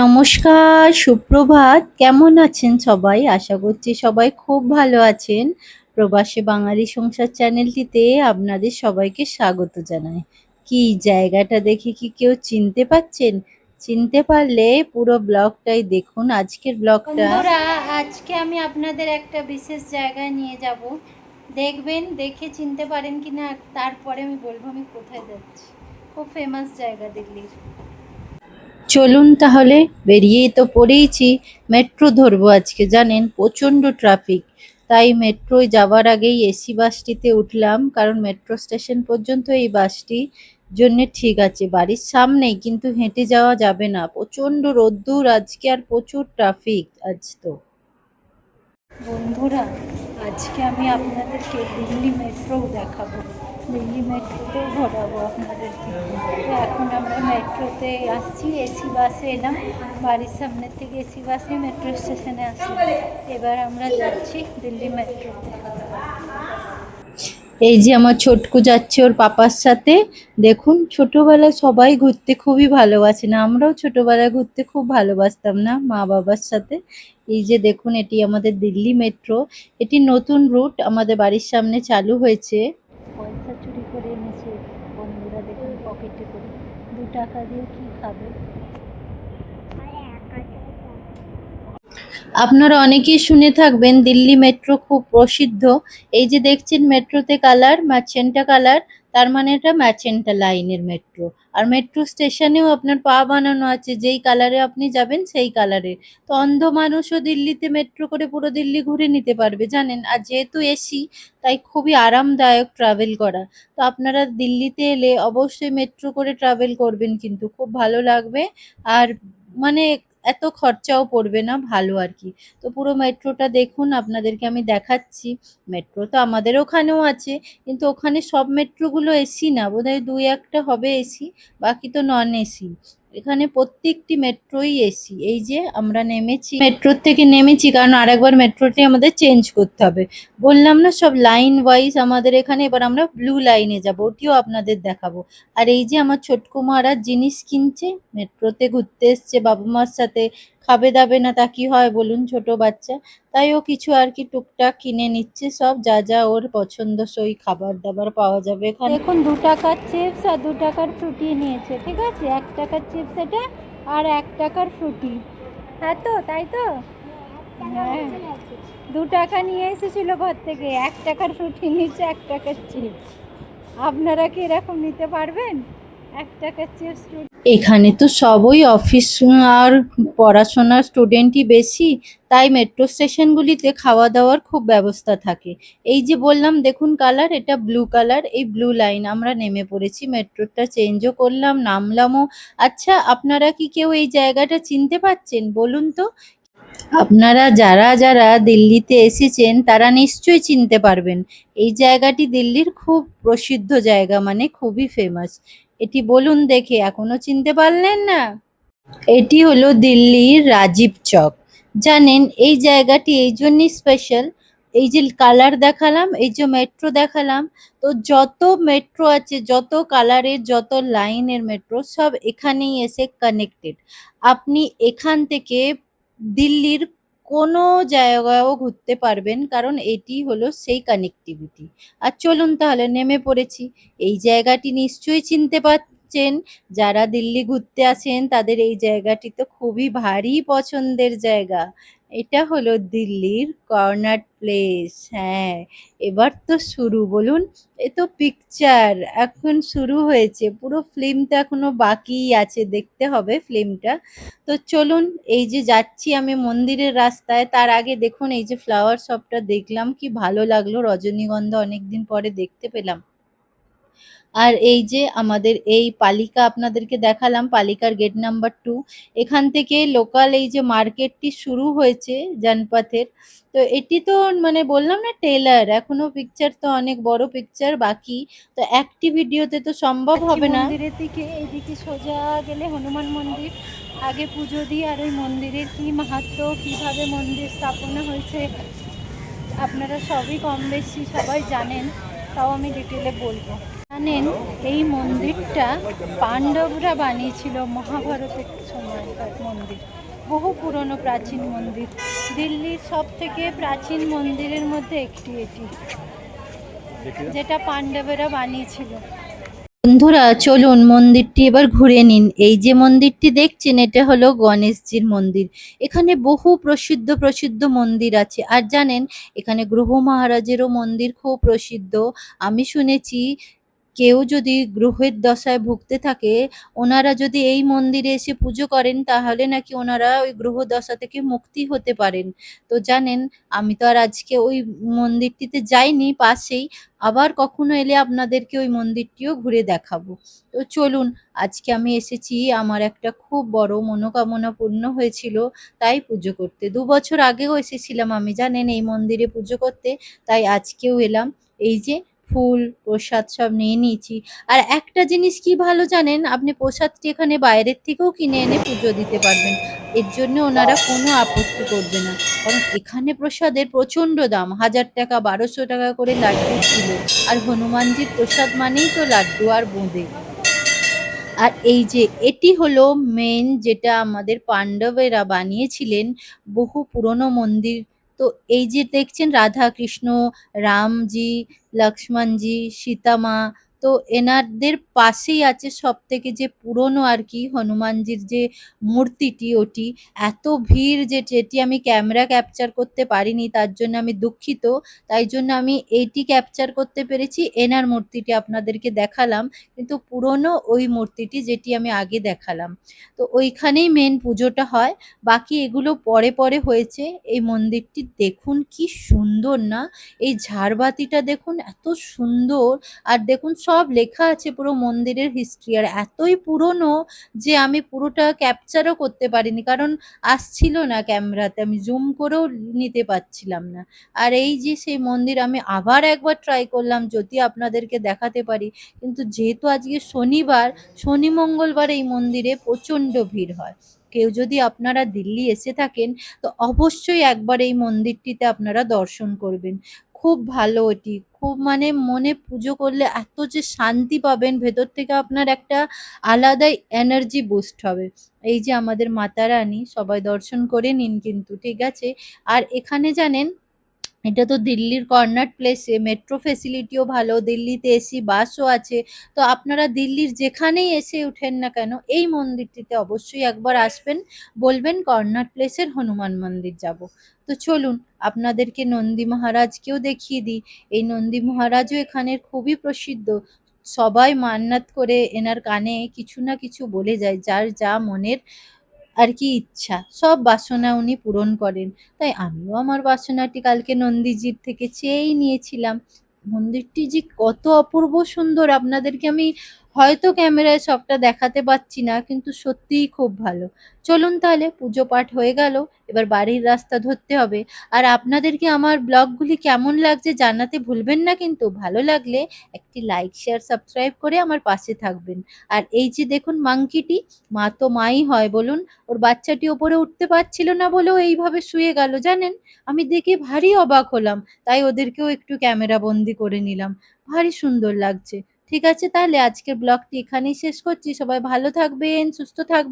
নমস্কার, সুপ্রভাত। কেমন আছেন সবাই? আশা করছি সবাই খুব ভালো আছেন। প্রবাসী বাঙালি সংসার চ্যানেলটিতে আপনাদের সবাইকে স্বাগত জানাই। কি জায়গাটা দেখে কি কেউ চিনতে পাচ্ছেন? চিনতে পারলে পুরো ব্লগটাই দেখুন, আজকের ব্লগটা। আজকে আমি আপনাদের একটা বিশেষ জায়গায় নিয়ে যাব। দেখবেন, দেখে চিনতে পারেন কি না তারপরে আমি বলব আমি কোথায় যাচ্ছি। খুব ফেমাস জায়গা দিল্লির। চলুন তাহলে, বেরিয়েই তো পড়েইছি। মেট্রো ধরবো আজকে, জানেন? প্রচণ্ড ট্রাফিক। তাই মেট্রোয় যাওয়ার আগেই এসি বাসটিতে উঠলাম, কারণ মেট্রো স্টেশন পর্যন্ত এই বাসটি জন্যে ঠিক আছে। বাড়ির সামনেই, কিন্তু হেঁটে যাওয়া যাবে না। প্রচণ্ড রোদ্দুর, আজকে আর প্রচুর ট্রাফিক, আজ তো। বন্ধুরা আজকে আমি আপনাদেরকে দিল্লি মেট্রো দেখাবো। দিল্লি মেট্রোতেও ঘোরাবো আপনাদেরকে। তো এখন আমরা মেট্রোতে আসছি এসি বাসে এলাম। বাড়ির সামনের থেকে এসি বাসে মেট্রো স্টেশনে আসছি এবার আমরা যাচ্ছি দিল্লি মেট্রোতে এই যে আমার ছোটকু যাচ্ছে ওর পাপার সাথে। দেখুন, ছোটবেলায় সবাই ঘুরতে খুবই ভালোবাসে না, আমরাও ছোটবেলায় ঘুরতে খুব ভালোবাসতাম না মা বাবার সাথে। এই যে দেখুন, এটি আমাদের দিল্লি মেট্রো। এটি নতুন রুট, আমাদের বাড়ির সামনে চালু হয়েছে। পয়সা চুরি করে এনেছে বন্ধুরা, দেখুন, পকেটে করে। দু টাকা দিয়ে কি খাবে? আপনারা অনেকেই শুনে থাকবেন, দিল্লি মেট্রো খুব প্রসিদ্ধ। এই যে দেখছেন মেট্রোতে কালার, ম্যাচেন্টা কালার, তার মানে এটা ম্যাচেন্টা লাইনের মেট্রো। আর মেট্রো স্টেশনেও আপনার পা বানানো আছে, যেই কালারে আপনি যাবেন সেই কালারে। তো অন্ধ মানুষও দিল্লিতে মেট্রো করে পুরো দিল্লি ঘুরে নিতে পারবে, জানেন? আর যেহেতু এসি তাই খুবই আরামদায়ক ট্রাভেল করা। তো আপনারা দিল্লিতে এলে অবশ্যই মেট্রো করে ট্রাভেল করবেন কিন্তু, খুব ভালো লাগবে। আর মানে এত খরচাও পড়বে না, ভালো আর কি। তো পুরো মেট্রোটা দেখুন, আপনাদেরকে আমি দেখাচ্ছি। মেট্রো তো আমাদের ওখানেও আছে, কিন্তু ওখানে সব মেট্রোগুলো এসি না। বোধহয় দুই একটা হবে এসি, বাকি তো নন এসি এখানে প্রত্যেকটি মেট্রোই এসি। এই যে আমরা নেমেছি, মেট্রোর থেকে নেমেছি, কারণ আরেকবার মেট্রোটি আমাদের চেঞ্জ করতে হবে। বললাম না সব লাইন ওয়াইজ আমাদের এখানে, এবার আমরা ব্লু লাইনে যাব, ওটিও আপনাদের দেখাবো। আর এই যে আমার ছোটকু মহারাজ জিনিস কিনছে, মেট্রোতে ঘুরতে এসছে, বাবা মার সাথে খাবে দাবে না তা কি হয় বলুন ছোট বাচ্চা। তাই ও কিছু আর কি টুকটাক কিনে নিচ্ছে, সব যা যা ওর পছন্দসই খাবার দাবার পাওয়া যাবে এখানে। দেখুন, দু টাকার চিপস আর দু টাকার ফ্রুটি নিয়েছে, ঠিক আছে? এক টাকার চিপস এটা আর এক টাকার ফ্রুটি হ্যাঁ তো, তাই তো? হ্যাঁ। দু টাকা নিয়ে এসেছিল ঘর থেকে, এক টাকার ফ্রুটি নিচ্ছে এক টাকার চিপস। আপনারা কি এরকম নিতে পারবেন? এক টাকার চিপস এখানে তো সবই অফিস আর পড়াশোনার স্টুডেন্টই বেশি, তাই মেট্রো স্টেশনগুলিতে খাওয়া দাওয়ার খুব ব্যবস্থা থাকে। এই যে বললাম, দেখুন কালার এটা ব্লু কালার এই ব্লু লাইন আমরা নেমে পড়েছি মেট্রোটা চেঞ্জও করলাম, নামলামও। আচ্ছা আপনারা কি কেউ এই জায়গাটা চিনতে পারছেন বলুন তো। আপনারা যারা যারা দিল্লিতে এসেছেন, তারা নিশ্চয়ই চিনতে পারবেন। এই জায়গাটি দিল্লির খুব প্রসিদ্ধ জায়গা মানে খুবই ফেমাস এটি বলুন দেখে, এখনও চিনতে পারলেন না? এটি হলো দিল্লির রাজীব চক। জানেন, এই জায়গাটি এই জন্যই স্পেশাল এই যে কালার দেখালাম, এই যে মেট্রো দেখালাম, তো যত মেট্রো আছে, যত কালারের যত লাইনের মেট্রো সব এখানেই এসে কানেক্টেড আপনি এখান থেকে দিল্লির কোনো জায়গাও ঘুরতে পারবেন, কারণ এটি হলো সেই কানেকটিভিটি আর চলুন তাহলে নেমে পড়েছি। এই জায়গাটি নিশ্চয়ই চিনতে পারছেন যারা দিল্লি ঘুরতে আসেন, তাদের এই জায়গাটি তো খুবই ভারী পছন্দের জায়গা। এটা হলো দিল্লির কর্নার প্লেস হ্যাঁ। এবার তো শুরু, বলুন। এ তো পিকচার এখন শুরু হয়েছে। পুরো ফিল্মটা এখনও বাকিই আছে, দেখতে হবে ফিল্মটা তো চলুন, এই যে যাচ্ছি আমি মন্দিরের রাস্তায়, তার আগে দেখুন, এই যে ফ্লাওয়ার শপটা দেখলাম, কি ভালো লাগল। রজনীগন্ধা অনেকদিন পরে দেখতে পেলাম। আর এই যে আমাদের এই পালিকা আপনাদেরকে দেখালাম পালিকার গেট নাম্বার টু এখান থেকে লোকাল এই যে মার্কেটটি শুরু হয়েছে জানপাথের। তো এটি তো মানে বললাম না টেলার এখনও পিকচার তো অনেক বড় পিকচার বাকি তো একটি ভিডিওতে তো সম্ভব হবে না। মন্দিরের দিকে এদিকে সোজা গেলে হনুমান মন্দির আগে পুজো দিয়ে আর ওই মন্দিরের কি মাহাত্ম কীভাবে মন্দির স্থাপনা হয়েছে আপনারা সবই কম বেশি সবাই জানেন তাও আমি ডিটেলে বলব। জানেন, এই মন্দিরটা পাণ্ডবরা বানিয়েছিল মহাভারতের সময় মন্দির, বহু পুরনো প্রাচীন মন্দির। দিল্লির সব থেকে প্রাচীন মন্দিরের মধ্যে একটি এটি, যেটা পাণ্ডবেরা বানিয়েছিল। বন্ধুরা, চলুন মন্দিরটি এবার ঘুরে নিন। এই যে মন্দিরটি দেখছেন, এটা হলো গণেশজির মন্দির। এখানে বহু প্রসিদ্ধ প্রসিদ্ধ মন্দির আছে। আর জানেন, এখানে গ্রহ মহারাজেরও মন্দির খুব প্রসিদ্ধ। আমি শুনেছি কেউ যদি গ্রহের দশায় ভুগতে থাকে, ওনারা যদি এই মন্দিরে এসে পুজো করেন, তাহলে নাকি ওনারা ওই গ্রহ দশা থেকে মুক্তি হতে পারেন। তো জানেন, আমি তো আর আজকে ওই মন্দিরটিতে যাইনি, পাশেই আবার কখনো এলে আপনাদেরকে ওই মন্দিরটিও ঘুরে দেখাবো। তো চলুন, আজকে আমি এসেছি, আমার একটা খুব বড় মনোকামনা পূর্ণ হয়েছিল, তাই পুজো করতে। দু বছর আগেও এসেছিলাম আমি, জানেন, এই মন্দিরে পুজো করতে, তাই আজকেও এলাম। এই যে ফুল, প্রসাদ সব নিয়ে নিয়েছি। আর একটা জিনিস কি ভালো জানেন? আপনি প্রসাদটি এখানে বাইরের থেকেও কিনে এনে পুজো দিতে পারবেন। এর জন্য ওনারা কোনো আপত্তি করবে না। কারণ এখানে প্রসাদের প্রচণ্ড দাম। হাজার টাকা, বারোশো টাকা করে লাড্ডু ছিল। আর হনুমানজির প্রসাদ মানেই তো লাড্ডু আর বোঁদে। আর এই যে, এটি হলো মেন যেটা আমাদের পাণ্ডবেরা বানিয়েছিলেন বহু পুরনো মন্দির তো এই যে দেখছেন রাধা কৃষ্ণ রামজি লক্ষ্মণজি সীতামা তো এনাদের পাশেই আছে সব থেকে যে পুরনো আর কি হনুমানজির যে মূর্তিটি, ওটি। এত ভিড় যে যেটি আমি ক্যামেরা ক্যাপচার করতে পারিনি, তার জন্য আমি দুঃখিত। তাই জন্য আমি এইটি ক্যাপচার করতে পেরেছি। এনার মূর্তিটি আপনাদেরকে দেখালাম, কিন্তু পুরনো ওই মূর্তিটি যেটি আমি আগে দেখালাম। তো ওইখানেই মেন পুজোটা হয়। বাকি এগুলো পরে পরে হয়েছে। এই মন্দিরটি দেখুন কি সুন্দর না? এই ঝাড়বাতিটা দেখুন, এত সুন্দর। আর দেখুন সব লেখা আছে পুরো মন্দিরের হিস্ট্রি আর এতই পুরনো যে আমি পুরোটা ক্যাপচারও করতে পারিনি, কারণ আসছিল না ক্যামেরাতে আমি জুম করেও নিতে পারছিলাম না। আর এই যে সেই মন্দির আমি আবার একবার ট্রাই করলাম, যদি আপনাদেরকে দেখাতে পারি, কিন্তু যেহেতু আজকে শনিবার, শনি মঙ্গলবার এই মন্দিরে প্রচণ্ড ভিড় হয়। কেউ যদি আপনারা দিল্লি এসে থাকেন, তো অবশ্যই একবার এই মন্দিরটিতে আপনারা দর্শন করবেন। খুব ভালো এটি। খুব মানে মনে পুজো করলে এত যে শান্তি পাবেন, ভেতর থেকে আপনার একটা আলাদাই এনার্জি বুস্ট হবে। এই যে আমাদের মাতা রানী সবাই দর্শন করে নিন কিন্তু, ঠিক আছে? আর এখানে জানেন এটা তো দিল্লির কর্নার প্লেসে মেট্রো ফেসিলিটিও ভালো, দিল্লিতে এসি বাসও আছে। তো আপনারা দিল্লির যেখানেই এসে উঠেন না কেন, এই মন্দিরটিতে অবশ্যই একবার আসবেন, বলবেন কর্নার প্লেসের হনুমান মন্দির যাব। তো চলুন, আপনাদেরকে নন্দী মহারাজকেও দেখিয়ে দিই। এই নন্দী মহারাজও এখানের খুবই প্রসিদ্ধ। সবাই মান্নাত করে এনার কানে কিছু না কিছু বলে যায়, যার যা মনের আর কি ইচ্ছা। সব বাসনা উনি পূরণ করেন। তাই আমিও আমার বাসনাটি কালকে নন্দীজির থেকে চেয়েই নিয়েছিলাম। মন্দিরটি যে কত অপূর্ব সুন্দর। আপনাদেরকে আমি হয়তো ক্যামেরায় সবটা দেখাতে পাচ্ছি না, কিন্তু সত্যিই খুব ভালো। চলুন তাহলে পুজো পাঠ হয়ে গেল, এবার বাড়ির রাস্তা ধরতে হবে। আর আপনাদেরকে আমার ব্লগগুলি কেমন লাগছে জানাতে ভুলবেন না কিন্তু, ভালো লাগলে একটি লাইক, শেয়ার, সাবস্ক্রাইব করে আমার পাশে থাকবেন। আর এই যে দেখুন মাংকিটি, মা তো মাই হয় বলুন, ওর বাচ্চাটি ওপরে উঠতে পারছিল না বলেও এইভাবে শুয়ে গেল, জানেন? আমি দেখে ভারী অবাক হলাম, তাই ওদেরকেও একটু ক্যামেরা বন্দি করে নিলাম। ভারী সুন্দর লাগছে। ঠিক আছে তাহলে আজকের ব্লগটি এখানেই শেষ করছি। সবাই ভালো থাকবেন সুস্থ থাকবেন।